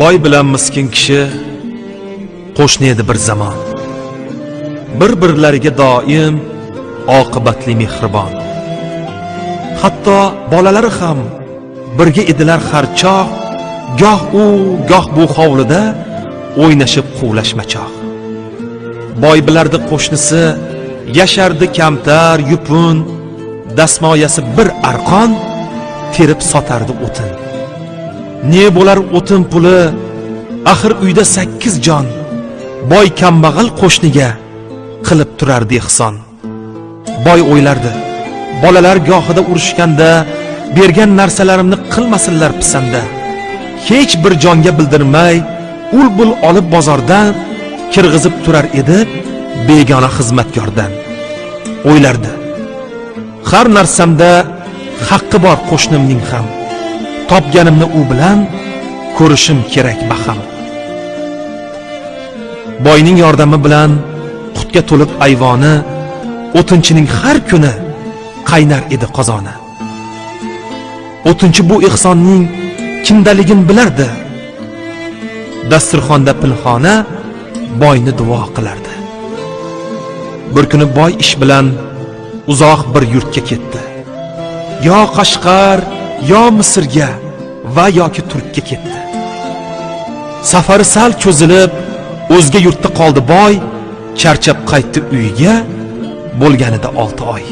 boy bilan miskin kishi qo'shni edi bir zamon. Bir birlariga doim oqibatli mehribon. Hatto bolalari ham birga edilar har choq goh u goh bu hovlida o'ynashib quvlashmachoq. Boy bilardi qo'shnisi yashardi kamtar yupun dastmoyasi bir arqon terib sotardi o'tin. Ne bo'lar o'tin puli? Axir uyda sakkiz jon boy kambag'al qo'shniga qilib turardi ehson boy o'ylardi bolalar gohida urushganda bergan narsalarimni qilmasinlar pisanda. Hech bir jonga bildirmay ul bul olib bozordan kirg'izib turar edi begona xizmatkordan. O'ylardi har narsamda haqqi bor qo'shnimning ham. Topganimni u bilan ko'rishim kerak baham. Boyning yordami bilan qutga to'lib ayvoni o'tinchining har kuni qaynar edi qozoni o'tinchi bu ehsonning kimdaligin bilardi. Dasturxonda pinhona boyni duo qilardi. Bir kuni boy ish bilan uzoq bir yurtga ketdi. Yo qashqar yo misrga va yoki turkka ketdi. Safari sal cho'zilib o'zga yurtda qoldi boy charchab qaytdi uyiga bo'lganida olti oy.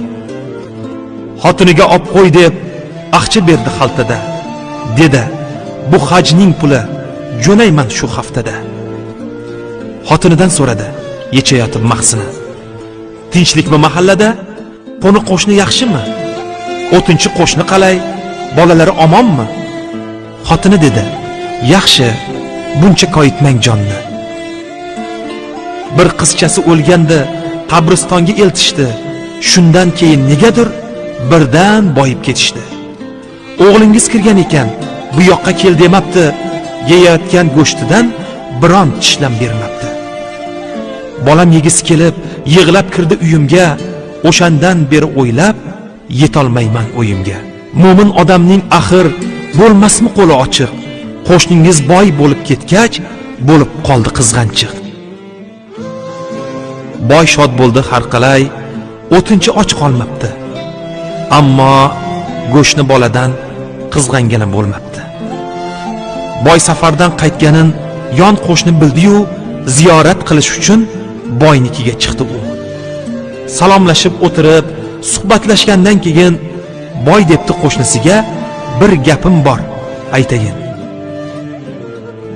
Xotiniga olib qo'y deb axcha berdi xaltada. Dedi bu hajning puli jo'nayman shu haftada. Xotinidan so'radi yechayotib mahsini tinchlikmi mahallada? Qo'ni qo'shni yaxshimi? O'tinchi qo'shni qalay? Bolalari omonmi? Xotini dedi yaxshi buncha koyitmang jonni. Bir qizchasi o'lganda qabristonga eltishdi. Shundan keyin negadir birdan boyib ketishdi. O'g'lingiz kirgan ekan bu yoqqa kel demabdi. Yeyayotgan go'shtidan biron tishlam bermabdi. Bolam yegisi kelib yig'lab kirdi uyimga. O'shandan beri o'ylab yetolmayman o'yimga mo'min odamning axir bo'lmasmi qo'li ochiq? Qo'shningiz boy bo'lib ketgach bo'lib qoldi qizg'anchiq. Boy shod bo'ldi har qalay o'tinchi och qolmabdi. Ammo go'shtni boladan qizg'angani bo'lmabdi. Boy safardan qaytganin yon qo'shni bildiyu ziyorat qilish uchun boynikiga chiqdi u. Salomlashib o'tirib suhbatlashgandan keyin boy debdi qo'shnisiga bir gapim bor aytayin.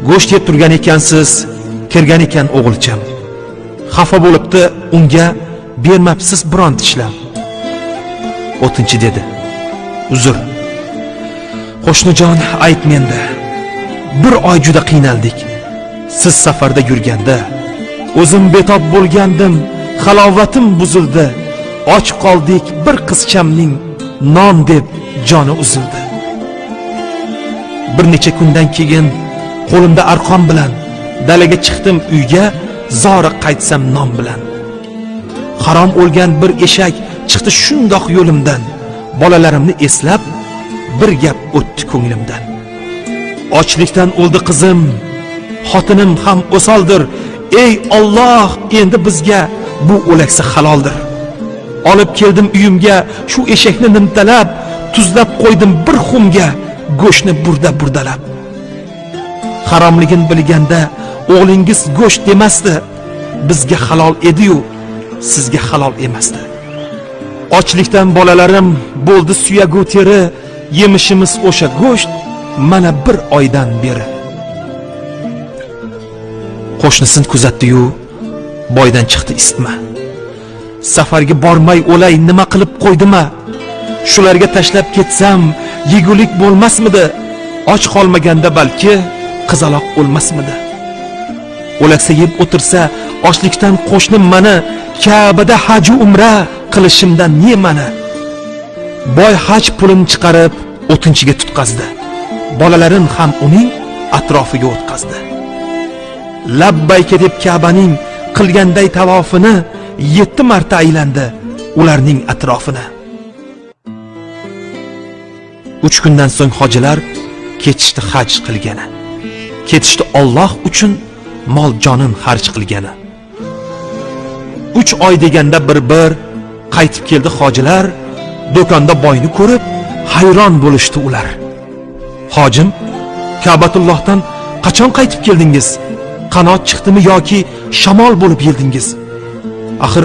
Go'sht yeb turgan ekansiz kirgan ekan o'g'ilcham. Xafa bo'libdi unga bermabsiz biron tishlab o'tinchi dedi uzr. Qo'shnijon ayt menda bir oy juda qiynaldik. Siz safarda yurganda o'zim betob bo'lgandim halovatim buzildi. Och qoldik bir qizchamning non deb joni uzildi. Bir necha kundan keyin qo'limda arqon bilan dalaga chiqdim uyga zori qaytsam non bilan. Harom o'lgan bir eshak chiqdi shundoq yo'limdan. Bolalarimni eslab bir gap o'tdi ko'nglimdan. Ochlikdan o'ldi qizim xotinim ham o'soldir. Ey Alloh endi bizga bu o'laksa haloldir. Olib keldim uyimga shu eshakni nimtalab tuzlab qo'ydim bir xumga go'shtni burda burdalab. Haromligin bilganda o'g'lingiz go'sht demasdi bizga halol ediyu sizga halol emasdi. Ochlikdan bolalarim bo'ldi suyagu teri yemishimiz o'sha go'sht mana bir oydan beri. Qo'shnisini kuzatdi-yu boydan chiqdi isitma. Safarga bormay o'lay nima qilib qo'ydima? Shularga tashlab ketsam yegulik bo'lmasmidi? Och qolmaganda balki qizaloq o'lmasmidi? O'laksa yeb o'tirsa ochlikdan qo'shnim mani kabada haju umra qilishimdan ne mani? Boy haj pulini chiqarib o'tinchiga tutqazdi. Bolalarin ham uning atrofiga o'tqazdi. Labbayka deb kabaning qilganday tavofini yetti marta aylandi ularning atrofini uch kundan so'ng hojilar ketishdi haj qilgani. Ketishdi Alloh uchun mol jonin xarj qilgani. 3 oy deganda bir bir qaytib keldi hojilar do'konda boyni ko'rib hayron bo'lishdi ular. Hojim Ka'batullohdan qachon qaytib keldingiz? Qanot chiqdimi yoki shamol bo'lib yeldingiz axir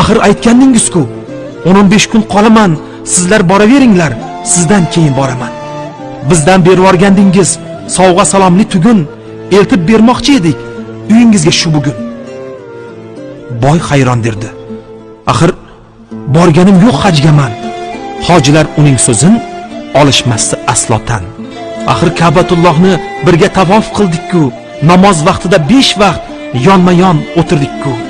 axir aytgandingiz-ku 15 kun qolaman sizlar boraveringlar sizdan keyin boraman. Bizdan berib sovg'a salomli tugun eltib bermoqchi edik uyingizga shu bugun. Boy hayron derdi. Axir borganim yo'q hajgaman. Hojilar uning so'zin olishmasdi aslo tan. Axir Ka'batullohni birga tavof qildik-ku namoz vaqtida 5 vaqt yonma yon o'tirdik-ku.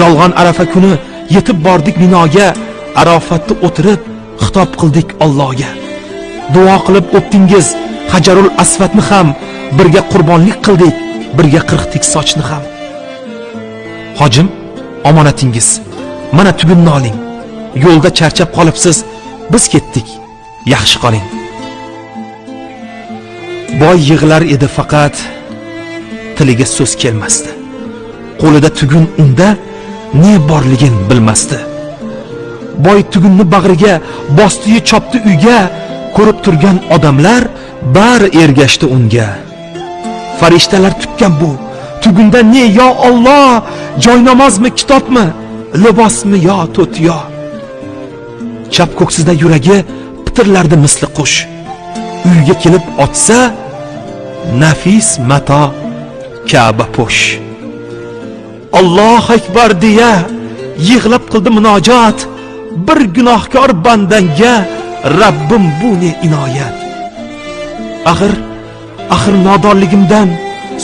Yolg'on arafa kuni yetib bordik minoga arofatda o'tirib xitob qildik Allohga. Duo qilib o'pdingiz hajarul asvatni ham birga qurbonlik qildik birga qirqdik sochni ham. Hojim omonatingiz mana tugunni oling. Yo'lda charchab qolibsiz biz ketdik. Yaxshi qoling. Boy yig'lar edi faqat tiliga so'z kelmasdi. Qo'lida tugun unda ne borligin bilmasdi. Boy tugunni bag'riga bosdi chopdi uyga ko'rib turgan odamlar bari ergashdi unga. Farishtalar tutgan bu? Tugunda ne yo Alloh? Joynamozmi kitobmi? Libosmi yo to'tiyo chap ko'ksida yuragi pitirlardi misli qush. Uyga kelib otsa nafis mato Ka'ba po'sh. Alloh akbar deya yig'lab qildi munojot. Bir gunohkor bandanga Rabbim bu ne inoyat. Axir axir nodonligimdan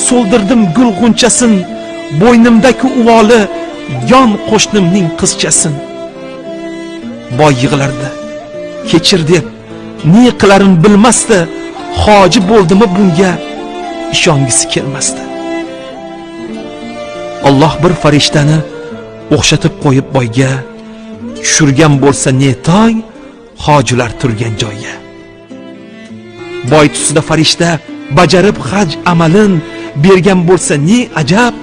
so'ldirdim gul g'unchasin bo'ynimdagi uvoli yon qo'shnimning qizchasin. Boy yig'lardi kechir deb ne qilarin bilmasdi hoji bo'ldimi bunga ishongisi kelmasdi. Alloh bir farishtani o'xshatib qo'yib boyga tushirgan bo'lsa ne tong hojilar turgan joyga. Boy tusida farishta bajarib haj amalin bergan bo'lsa ne ajab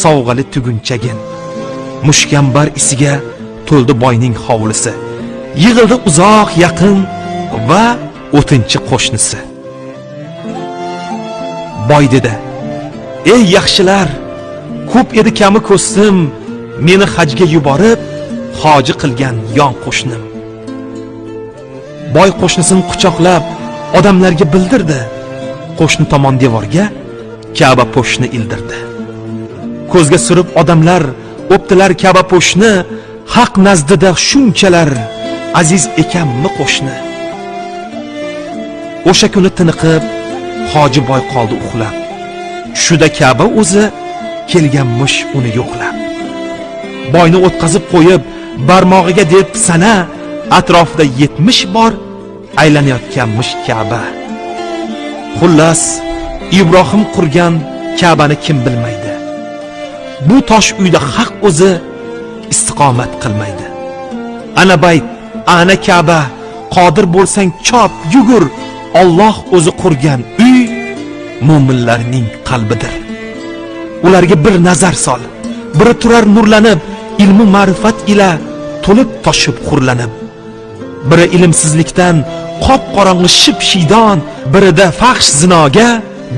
sovg'ali tugunchagin mushkambar isiga to'ldi boyning hovlisi. Yig'ildi uzoq yaqin va o'tinchi qo'shnisi. Boy dedi ey yaxshilar ko'p edi kami ko'stim meni hajga yuborib hoji qilgan yon qo'shnim. Boy qo'shnisini quchoqlab odamlarga bildirdi. Qo'shni tomon devorga Ka'ba po'shni ildirdi. Ko'zga surib odamlar o'ptilar Ka'ba po'shni. Haq nazdida shunchalar aziz ekanmi qo'shni? O'sha kuni tiniqib hoji boy qoldi uxlab. Tushida Ka'ba o'zi kelganmish uni yo'qlab. Boyni o'tkazib qo'yib barmog'iga deb sana atrofida 70 bor aylanayotganmish Ka'ba. Xullas Ibrohim qurgan Ka'bani kim bilmaydi. Bu tosh uyda haq o'zi istiqomat qilmaydi. Ana bayt ana Ka'ba qodir bo'lsang chop yugur. Alloh o'zi qurgan uy mu'minlarning qalbidir. Ularga bir nazar sol. Biri turar nurlanib ilmi ma'rifat ila to'lib toshib xurlanib. Biri ilmsizlikdan qop qorong'i ship shiydon birida fahsh zinoga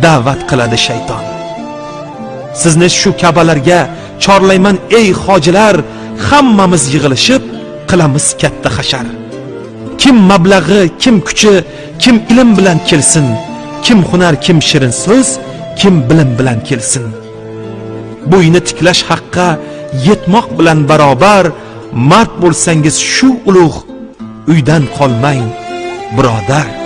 da'vat qiladi shayton. Sizni shu kabalarga chorlayman ey hojilar hammamiz yig'ilishib qilamiz katta hashar. Kim mablag'i kim kuchi kim ilm bilan kelsin kim hunar kim shirin so'z kim bilim bilan kelsin. Bu tiklash haqqa yetmoq bilan barobar mard bo'lsangiz shu ulug' uydan qolmang birodar.